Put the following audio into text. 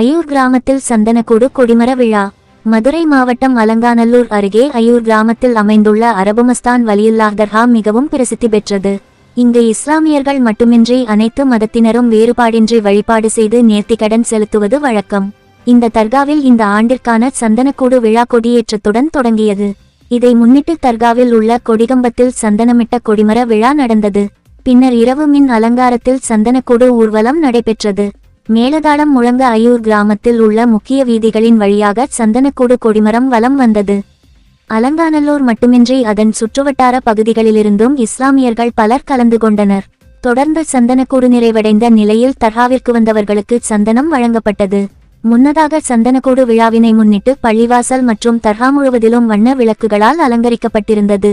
அய்யூர் கிராமத்தில் சந்தனக்கூடு கொடிமர விழா. மதுரை மாவட்டம் அலங்காநல்லூர் அருகே அய்யூர் கிராமத்தில் அமைந்துள்ள அரபுமஸ்தான் வலியுல்லாஹ் தர்ஹா மிகவும் பிரசித்தி பெற்றது. இங்கு இஸ்லாமியர்கள் மட்டுமின்றி அனைத்து மதத்தினரும் வேறுபாடின்றி வழிபாடு செய்து நேர்த்திக்கடன் செலுத்துவது வழக்கம். இந்த தர்காவில் இந்த ஆண்டிற்கான சந்தனக்கூடு விழா கொடியேற்றத்துடன் தொடங்கியது. இதை முன்னிட்டு தர்காவில் உள்ள கொடிகம்பத்தில் சந்தனமிட்ட கொடிமர விழா நடந்தது. பின்னர் இரவு மின் அலங்காரத்தில் சந்தனக்கூடு ஊர்வலம் நடைபெற்றது. மேலதாளம் முழங்க அயூர் கிராமத்தில் உள்ள முக்கிய வீதிகளின் வழியாக சந்தனக்கூடு கொடிமரம் வலம் வந்தது. அலங்காநல்லூர் மட்டுமின்றி அதன் சுற்றுவட்டார பகுதிகளிலிருந்தும் இஸ்லாமியர்கள் பலர் கலந்து கொண்டனர். தொடர்ந்து சந்தனக்கூடு நிறைவடைந்த நிலையில் தர்காவிற்கு வந்தவர்களுக்கு சந்தனம் வழங்கப்பட்டது. முன்னதாக சந்தனக்கூடு விழாவினை முன்னிட்டு பள்ளிவாசல் மற்றும் தர்கா முழுவதிலும் வண்ண விளக்குகளால் அலங்கரிக்கப்பட்டிருந்தது.